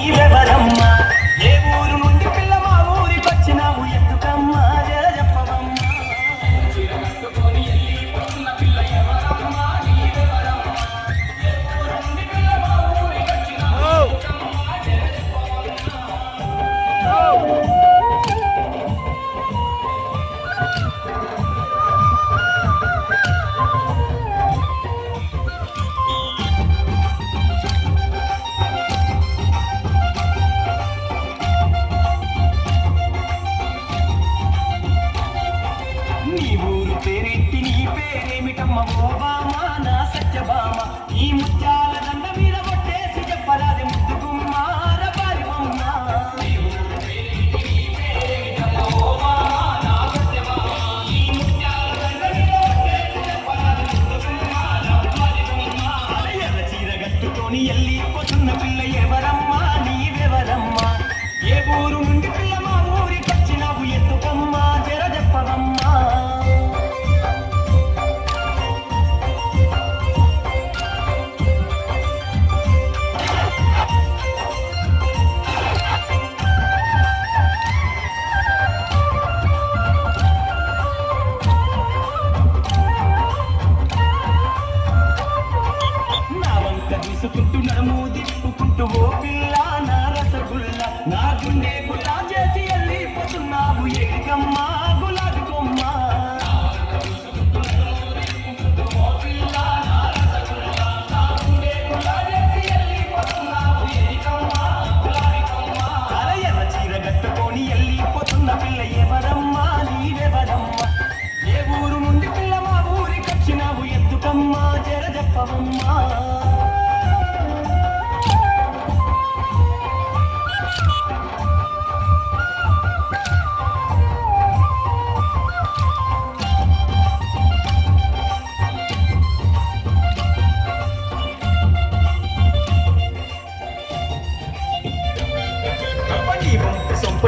నీవెవరమ్మా పేరెట్టి నీ పేరేమిటమ్మ? ఓబామ? నా సత్యభామ. ఈ ముత్యాల దండ మీద కొట్టేసి చెప్పరాది ముద్దుకుమ్మ రబారి ఎల్లి పోతున్న పిల్ల ఎవరమ్మా? నీవెవరమ్మా? ఏ ఊరు నుండి పిల్లమ్మ వెళ్ళిపోతున్నావు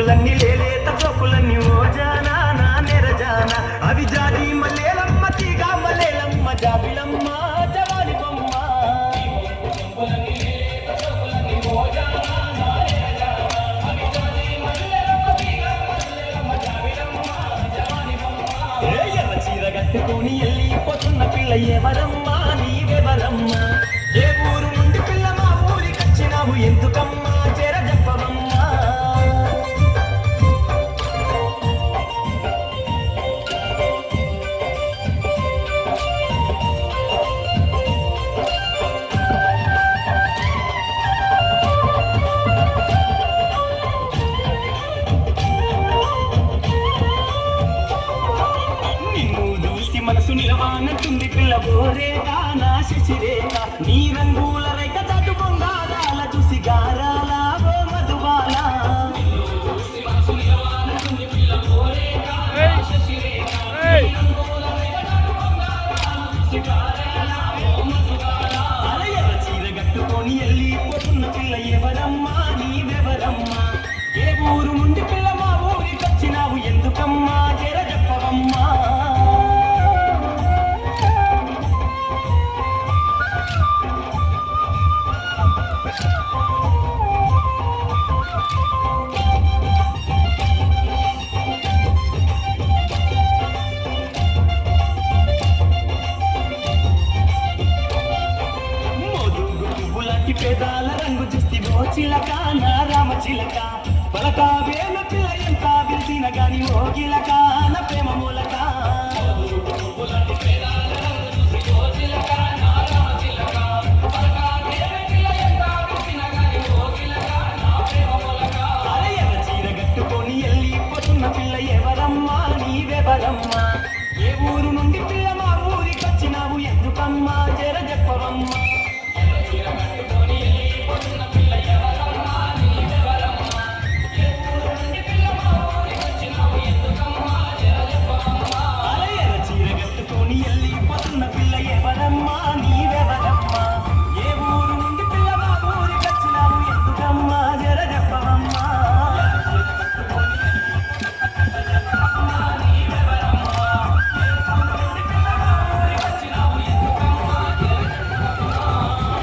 వంపు సొంపులన్నీ లేలేత చోపులన్నీ ఓ జానా నా నెరజానా. అవి జాతి మలేలమ్మ తీగా మలేలమ్మ జాబిలమ్మ జవాని బొమ్మ. ఏ ఎర్ర చీర కట్టుకొని వెళ్ళిపోతున్న పిల్ల ఎవరమ్మా? మనసు నిలవానంటుంది పిల్ల బోరేగా నా శశిరేఖ నీ రంగుల రేఖ దాటు బొంగారాల చూసి గారా. చిలక నా రామ చిలక. పలక వేల పిల్ల ఎంత విరిసిన గాని ఓ గిలక నా ప్రేమ మూలక. అరే ఎర్ర చీర కట్టుకొని వెళ్ళిపోతున్న పిల్ల ఎవరమ్మా? నీవెవరమ్మా Thank you.